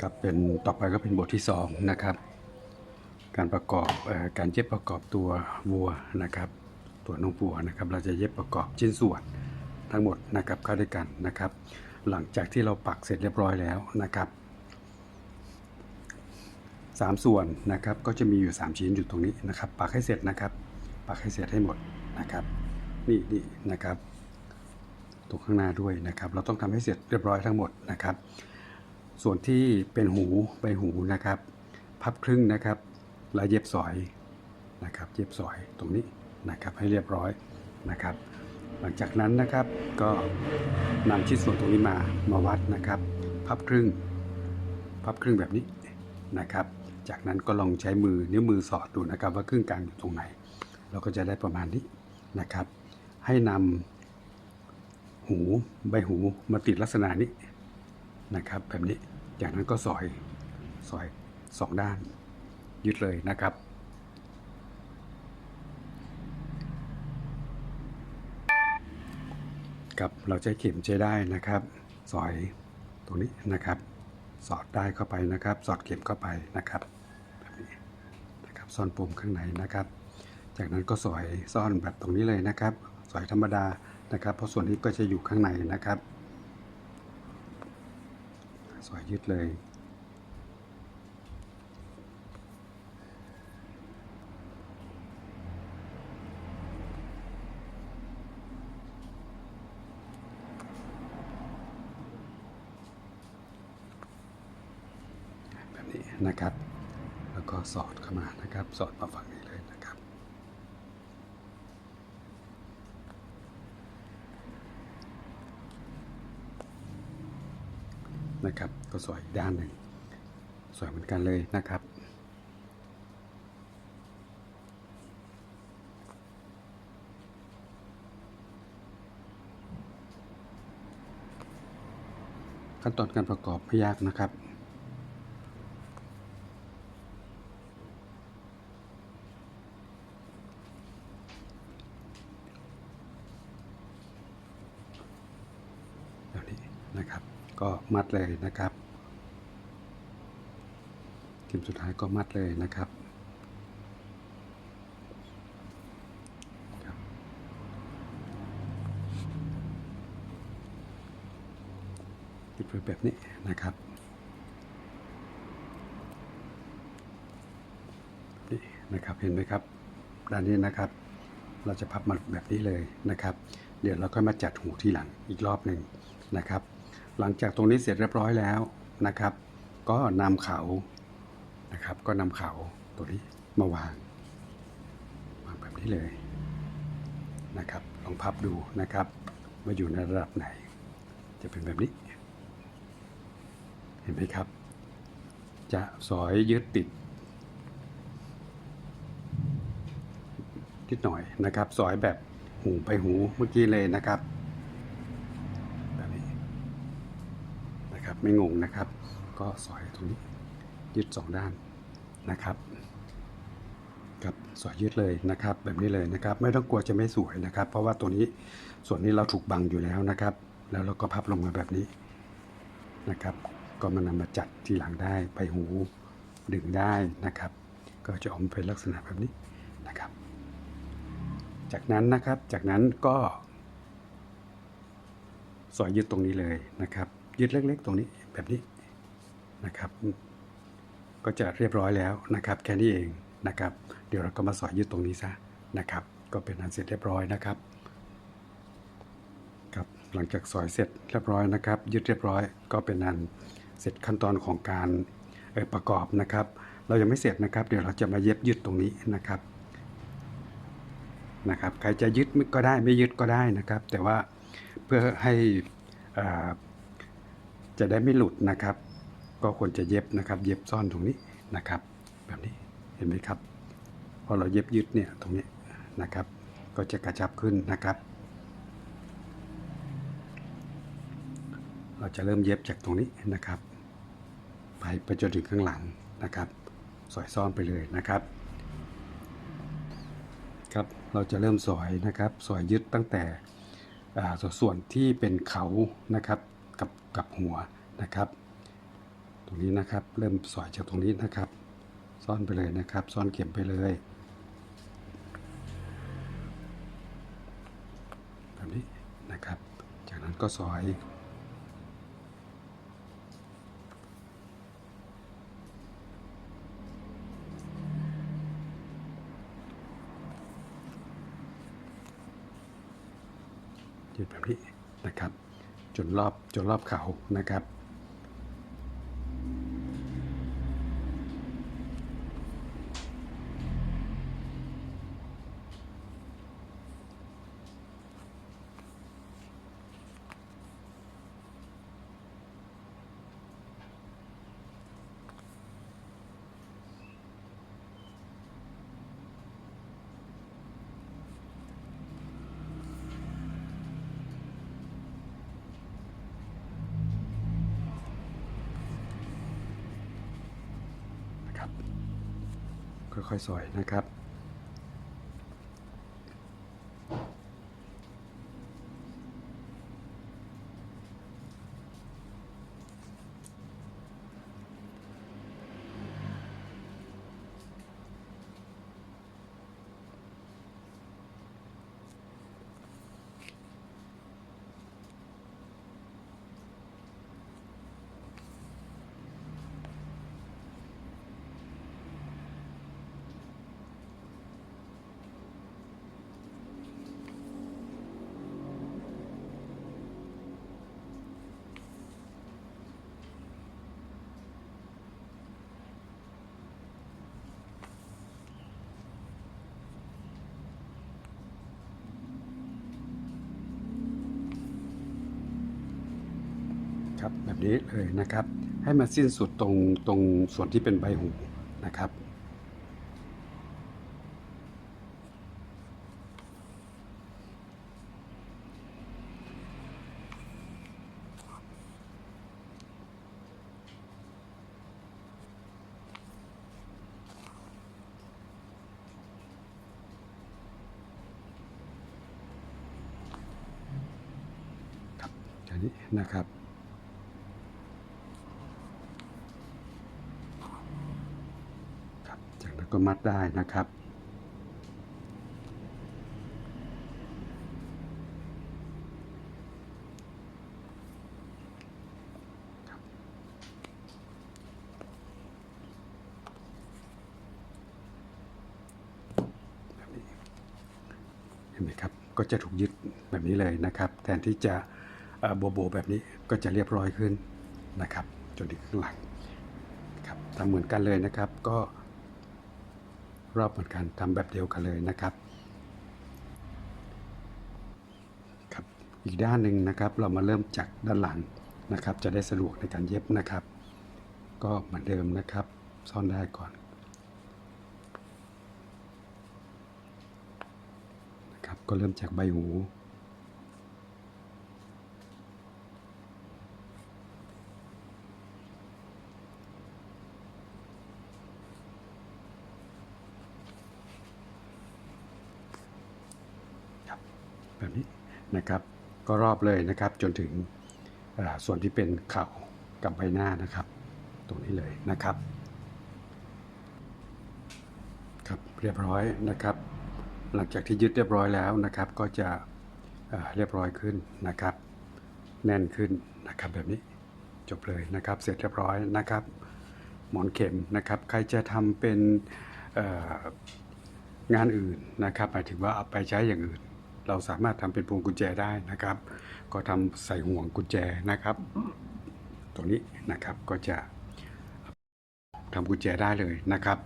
ครับเป็นต่อไปก็เป็นบทที่สองนะครับ การประกอบอการเย็บประกอบตัววัวนะครับ ตัวน้องวัวนะครับ เราจะเย็บประกอบชิ้นส่วนทั้งหมดนะครับเข้าด้วยกันนะครับ หลังจากที่เราปักเสร็จเรียบร้อยแล้วนะครับสามส่วนนะครับก็จะมีอยู่ 3 ชิ้นอยู่ตรงนี้นะครับ ปักให้เสร็จนะครับ ปักให้เสร็จให้หมดนะครับ นี่นี่นะครับตรงข้างหน้าด้วยนะครับ เราต้องทำให้เสร็จเรียบร้อยทั้งหมดนะครับ ส่วนที่เป็นหูใบหูนะครับ พับครึ่งนะครับ แล้วเย็บสอยนะครับ เย็บสอยตรงนี้นะครับให้เรียบร้อยนะครับ หลังจากนั้นนะครับก็นำชิ้นส่วนตรงนี้มามาวัดนะครับ พับครึ่ง พับครึ่งแบบนี้นะครับ จากนั้นก็ลองใช้มือนิ้วมือสอดดูนะครับ ว่าครึ่งกลางอยู่ตรงไหน เราก็จะได้ประมาณนี้นะครับ ให้นำหูใบหูมาติดลักษณะนี้ นะครับแบบนี้จากนั้นก็สอยสอยสองด้าน ยึดเลยนะครับกับเราใช้เข็มใช้ได้นะครับ สอยตรงนี้นะครับ สอดได้เข้าไปนะครับ สอดเข็มเข้าไปนะครับแบบนี้นะครับซ่อนปุ่มข้างในนะครับ จากนั้นก็สอยซ่อนแบบตรงนี้เลยนะครับ สอยธรรมดานะครับ เพราะส่วนนี้ก็จะอยู่ข้างในนะครับ สอยยึดเลยแบบนี้นะครับ แล้วก็สอดเข้ามานะครับ สอดมาฝั่งนี้เลยนะครับ นะครับ ก็สวยด้านหนึ่ง สวยเหมือนกันเลยนะครับ ขั้นตอนการประกอบไม่ยากนะครับนี้นะครับ ก็มัดเลยนะครับเข็มสุดท้ายก็มัดเลยนะครับติดไว้แบบนี้นะครับนี่นะครับเห็นไหมครับด้านนี้นะครับ เราจะพับมาแบบนี้เลยนะครับ เดี๋ยวเราก็มาจัดหูที่หลังอีกรอบหนึ่งนะครับ หลังจากตรงนี้เสร็จเรียบร้อยแล้วนะครับ ก็นำเขานะครับ ก็นำเขาตัวนี้มาวางวางแบบนี้เลยนะครับลองพับดูนะครับว่าอยู่ในระดับไหน จะเป็นแบบนี้ เห็นไหมครับ จะสอยยึดติดนิดหน่อยนะครับ สอยแบบหูไปหูเมื่อกี้เลยนะครับแบบนี้ นะครับ ไม่งงนะครับ ก็สอยตรงนี้ยึดสองด้านนะครับครับสอยยึดเลยนะครับ แบบนี้เลยนะครับ ไม่ต้องกลัวจะไม่สวยนะครับ เพราะว่าตัวนี้ส่วนนี้เราถูกบังอยู่แล้วนะครับ แล้วเราก็พับลงมาแบบนี้นะครับ ก็มานำมาจัดทีหลังได้ไปหูดึงได้นะครับ ก็จะออกมาเป็นลักษณะแบบนี้นะครับ จากนั้นนะครับจากนั้นก็สอยยึดตรงนี้เลยนะครับ ยึดเล็ก ๆ ตรงนี้แบบนี้นะครับ ก็จะเรียบร้อยแล้วนะครับ แค่นี้เองนะครับ เดี๋ยวเราก็มาสอยยึดตรงนี้ซะนะครับ ก็เป็นอันเสร็จเรียบร้อยนะครับครับหลังจากสอยเสร็จเรียบร้อยนะครับ ยึดเรียบร้อยก็เป็นอันเสร็จขั้นตอนของการออประกอบนะครับ เรายังไม่เสร็จนะครับ เดี๋ยวเราจะมาเย็บยึดตรงนี้นะครับนะครับ ใครจะยึดก็ได้ไม่ยึดก็ได้นะครับ แต่ว่าเพื่อให้อ่า จะได้ไม่หลุดนะครับ ก็ควรจะเย็บนะครับ เย็บซ่อนตรงนี้นะครับ แบบนี้เห็นไหมครับ พอเราเย็บยึดเนี่ยตรงนี้นะครับ ก็จะกระชับขึ้นนะครับ เราจะเริ่มเย็บจากตรงนี้นะครับ ไปไปจนถึงข้างหลังนะครับ สอยซ่อนไปเลยนะครับครับเราจะเริ่มสอยนะครับ สอยยึดตั้งแต่อ่าส่วนที่เป็นเขานะครับ กับกับหัวนะครับ ตรงนี้นะครับเริ่มสอยจากตรงนี้นะครับ ซ่อนไปเลยนะครับ ซ่อนเข็มไปเลยแบบนี้นะครับ จากนั้นก็สอยยืดแบบนี้นะครับ จนรอบจนรอบเขานะครับ ค่อยๆสอยนะครับ นี้เลยนะครับ ให้มันสิ้นสุดตรงตรงส่วนที่เป็นใบหูนะครับครับอย่นี้นะครับ จา ก็มัดได้นะครับ เห็นไหมครับ ก็จะถูกยึดแบบนี้เลยนะครับ แทนที่จะโบโบแบบนี้ก็จะเรียบร้อยขึ้นนะครับ จนถึงข้างหลังครับทำเหมือนกันเลยนะครับก็ รอบเหมือนกันทำแบบเดียวกันเลยนะครับครับ อีกด้านหนึ่งนะครับเรามาเริ่มจากด้านหลังนะครับ จะได้สะดวกในการเย็บนะครับ ก็เหมือนเดิมนะครับ ซ่อนได้ก่อนนะครับก็เริ่มจากใบหู แบบนี้นะครับ ก็รอบเลยนะครับจนถึงส่วนที่เป็นเข่ากับใบหน้านะครับ ตรงนี้เลยนะครับ ครับเรียบร้อยนะครับ หลังจากที่ยึดเรียบร้อยแล้วนะครับ ก็จะเรียบร้อยขึ้นนะครับ แน่นขึ้นนะครับแบบนี้จบเลยนะครับ เสร็จเรียบร้อยนะครับ หมอนเข็มนะครับ ใครจะทำเป็นงานอื่นนะครับหมายถึงว่าเอาไปใช้อย่างอื่น เราสามารถทำเป็นพวงกุญแจได้นะครับ ก็ทำใส่ห่วงกุญแจนะครับตรงนี้นะครับก็จะทำกุญแจได้เลยนะครับ